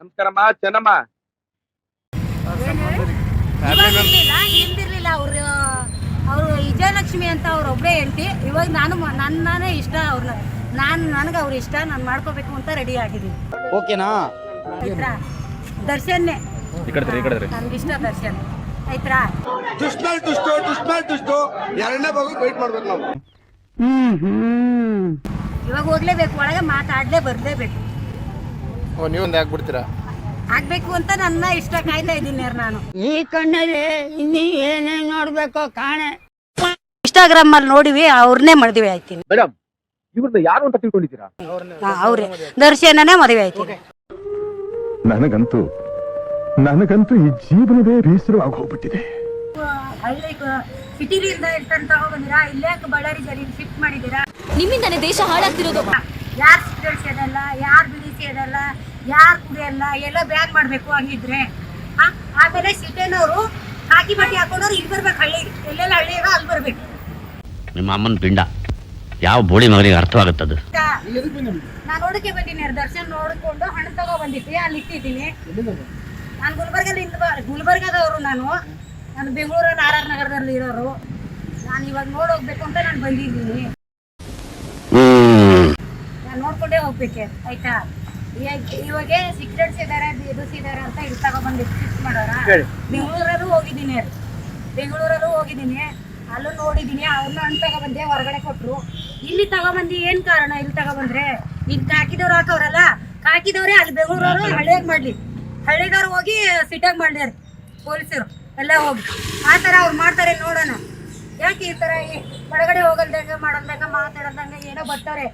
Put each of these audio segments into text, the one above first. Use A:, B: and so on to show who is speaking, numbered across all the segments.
A: ನಮಸ್ಕಾರಮ್ಮ ಚೆನ್ನಮ್ಮ.
B: ಹಿಂದಿರ್ಲಿಲ್ಲ ಅವರು ಅವರು ವಿಜಯಲಕ್ಷ್ಮಿ ಅಂತ ಅವ್ರ ಒಬ್ಬರೇ ಹೇಳ್ತಿ ಇವಾಗ ನಾನು ನನ್ನೇ ನನ್ನನೇ ಇಷ್ಟ ಅವ್ರನ್ನ ನಾನು ನನಗೆ ಅವ್ರ ಇಷ್ಟ ನಾನು ಮಾಡ್ಕೋಬೇಕು ಅಂತ ರೆಡಿ ಆಗಿದ್ದೀನಿ.
C: ಓಕೆನಾ?
B: ಆಯ್ತಾ ದರ್ಶನ್ನೇ.
A: ಕಡೆ
B: ನನ್ಗಿಷ್ಟ ದರ್ಶನ್. ಆಯ್ತಾ
D: ದುಷ್ಮೇಲ್ ದುಷ್ಟು ದುಷ್ಮೇಲ್ ದುಷ್ಟು ಎರಡನೇ ಭಾಗ ವೆಯ್ಟ್ ಮಾಡ್ಬೇಕು ನಾವು.
B: ಇವಾಗ ಹೋಗ್ಲೇಬೇಕು ಒಳಗೆ ಮಾತಾಡ್ಲೇ ಬರ್ಲೇಬೇಕು.
D: ಓ ನೀವೊಂದು ಆಗ್ಬಿಡ್ತೀರಾ?
B: ಆಗ್ಬೇಕು ಅಂತ ನನ್ನ ಇಷ್ಟ ಕಾಯ್ತಾ ಇದ್ದೀನಿ ನಾನು.
E: ಈ ಕಣ್ಣಲ್ಲಿ ಇನ್ನೀ ಏನೇನ್ ನೋಡ್ಬೇಕೋ ಕಾಣೆ.
B: ಇನ್ಸ್ಟಾಗ್ರಾಮ್ ಅಲ್ಲಿ ನೋಡಿವಿ ಅವ್ರನ್ನೇ ಮದುವೆ ಆಯ್ತೀನಿ.
A: ಮೇಡಮ್ ಇವ್ರನ್ನ ಯಾರು ಅಂತ ತಿಳ್ಕೊಂಡಿದ್ದೀರಾ?
B: ಹಾ, ಅವ್ರೇ ದರ್ಶನನೇ ಮದುವೆ ಆಯ್ತೀನಿ.
F: ನನಗಂತೂ ನನಗಂತೂ ಈ ಜೀವನವೇ ಬೇಸರವಾಗಿ ಹೋಗ್ಬಿಟ್ಟಿದೆ.
B: ಹಳ್ಳಿ ಸಿಟಿಲಿಂದ ತಗೊಂಡ್ಬಂದಿರಾ ಇಲ್ಲೇ ಬಳ್ಳಾರಿ ಜರಿ ಶಿಫ್ಟ್ ಮಾಡಿದ್ದೀರಾ?
G: ನಿಮ್ಮಿಂದಾನೇ ದೇಶ ಹಾಳಾಗ್ತಿರೋದು.
B: ಯಾರು ಸಿಗರೇಟ್ ಅದಲ್ಲ ಯಾರು ಬಿಡಿಸಿ ಸೇದಲ್ಲ ಯಾರು ಕುಡಿಯಲ್ಲ ಎಲ್ಲ ಬ್ಯಾನ್ ಮಾಡಬೇಕು ಹಂಗಿದ್ರೆ. ಆಮೇಲೆ ಸಿಟಿನವರು ಹಾಕಿ ಬಟ್ಟೆ ಹಾಕೊಂಡವ್ರು ಇಲ್ಲಿ ಬರ್ಬೇಕು ಹಳ್ಳಿ ಎಲ್ಲೆಲ್ಲ ಹಳ್ಳಿ ಇರೋ ಅಲ್ಲಿ ಬರ್ಬೇಕು.
H: ನಿಮ್ಮ ಅಮ್ಮನ ಪಿಂಡ ಯಾವ ಬೋಳಿ ಮಗನಿಗೆ ಅರ್ಥವಾಗುತ್ತದು
B: ನಾನು ನೋಡಕ್ಕೆ ಬಂದಿನಿ ದರ್ಶನ್ ನೋಡಿಕೊಂಡು ಹಣ ತಗೋ ಬಂದಿದ್ದೆ ಅಲ್ಲಿ ಇಟ್ಟಿದ್ದೀನಿ. ನಾನು ಗುಲ್ಬರ್ಗಲ್ಲಿ ಇಲ್ಲಿ ಗುಲ್ಬರ್ಗದವರು ನಾನು. ನಾನು ಬೆಂಗಳೂರಲ್ಲಿ ಆರ್ ಆರ್ ನಗರದಲ್ಲಿ ಇರೋರು. ನಾನು ಇವಾಗ ನೋಡಿ ಹೋಗ್ಬೇಕು ಅಂತ ನಾನು ಬಂದಿದ್ದೀನಿ. ನಾನು ನೋಡ್ಕೊಂಡೇ ಹೋಗ್ಬೇಕೆ ಆಯ್ತಾ? ಇವಾಗ- ಸಿಕ್ರೆಟ್ಸ್ ಸಿಗರೇಟ್ಸ್ ಇದಾರೆ ಬಿಡುಸ್ ಇದಾರೆ ಅಂತ ಇಲ್ಲಿ ತಗೊಬಂದು ಫಿಕ್ಸ್ ಮಾಡೋರ? ಬೆಂಗಳೂರಲ್ಲೂ ಹೋಗಿದ್ದೀನಿ. ಬೆಂಗಳೂರಲ್ಲೂ ಹೋಗಿದ್ದೀನಿ. ಅಲ್ಲೂ ನೋಡಿದ್ದೀನಿ. ಅವ್ರನ್ನ ಹಣ್ಣು ತಗೊಬಂದೆ ಹೊರಗಡೆ ಕೊಟ್ರು. ಇಲ್ಲಿ ತಗೊಬಂದು ಏನ್ ಕಾರಣ ಇಲ್ಲಿ ತಗೊಬಂದ್ರೆ ಇಲ್ಲಿ ಹಾಕಿದವ್ರು ಹಾಕವ್ರಲ್ಲ? ಹಾಕಿದವ್ರೆ ಅಲ್ಲಿ ಬೆಂಗಳೂರವರು ಹಳ್ಳಿಯಾಗ ಮಾಡ್ಲಿ. ಹಳ್ಳಿದವ್ರು ಹೋಗಿ ಸಿಟಿಯಾಗ ಮಾಡ್ಲಿ ಪೊಲೀಸರು. ಎಲ್ಲ ಹೋಗಿ. ಆ ಥರ ಅವ್ರು ಮಾಡ್ತಾರೆ ನೋಡೋಣ. ಯಾಕೆ ಈ ತರ ಈ ಹೊರಗಡೆ ಹೋಗಲ್ದಂಗ ಮಾಡಲ್ದಂಗ ಮಾತಾಡಲ್ದಂಗ ಏನೋ ಬರ್ತಾರೆ?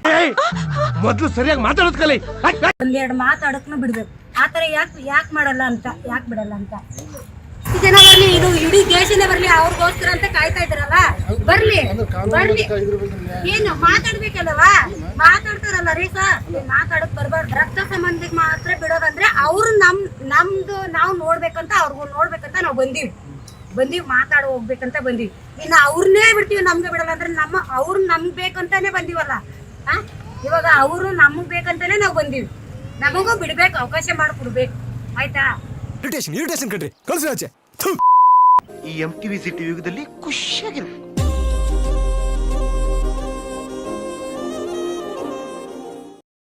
D: ಮೊದ್ಲು ಸರಿಯಾಗಿ ಮಾತಾಡೋದ್ ಕಲಿ.
B: ಒಂದೆರಡು ಮಾತಾಡಕ್ನು ಬಿಡ್ಬೇಕು. ಆ ತರ ಯಾಕೆ ಯಾಕೆ ಮಾಡಲ್ಲ ಅಂತ ಯಾಕೆ ಬಿಡಲ್ಲ ಅಂತ? ಜನ ಬರ್ಲಿ ಇದು ಇಡೀ ದೇಶನೇ ಬರ್ಲಿ ಅವ್ರಿಗೋಸ್ಕರ ಅಂತ ಕಾಯ್ತಾ ಇದ್ರಲ್ಲ ಬರ್ಲಿ ಬರ್ಲಿ. ಏನು ಮಾತಾಡ್ಬೇಕಲ್ಲವಾ? ಮಾತಾಡ್ತಾರಲ್ಲ ರೀ ಸರ್ ಮಾತಾಡಕ್ ಬರ್ಬಾರ್ದು. ರಕ್ತ ಸಂಬಂಧಿಗೆ ಮಾತ್ರ ಬಿಡೋದಂದ್ರೆ ಅವ್ರು ನಮ್ ನಮ್ದು ನಾವು ನೋಡ್ಬೇಕಂತ ಅವ್ರಿಗೂ ನೋಡ್ಬೇಕಂತ ನಾವು ಬಂದೀವಿ. ಬಂದೀವಿ ಮಾತಾಡೋ ಹೋಗ್ಬೇಕಂತ ಬಂದೀವಿ. ಇನ್ನು ಅವ್ರನ್ನೇ ಬಿಡ್ತೀವಿ ನಮ್ಗೆ ಬಿಡಲ್ಲ. ಅಂದ್ರೆ ನಮ್ಮ ಅವ್ರು ನಮ್ಗೆ ಬೇಕಂತಾನೆ ಬಂದೀವಲ್ಲ? ಹಾ ಇವಾಗ ಅವರು ನಮಗೆ ಬೇಕಂತಾನೆ ನಾವು ಬಂದೀವಿ. ನಮಗೂ ಬಿಡ್ಬೇಕು ಅವಕಾಶ ಮಾಡಿಕೊಡ್ಬೇಕು. ಆಯ್ತಾ?
D: ಇರಿಟೇಷನ್ ಇರಿಟೇಷನ್ ಕಣ್ರಿ. ಕಳ್ಸಿ ಆಚೆ.
I: ಈ ಎಂ ಟಿವಿ ಸಿಟಿ ಯುಗದಲ್ಲಿ ಖುಷಿಯಾಗಿರ್ಬೇಕು.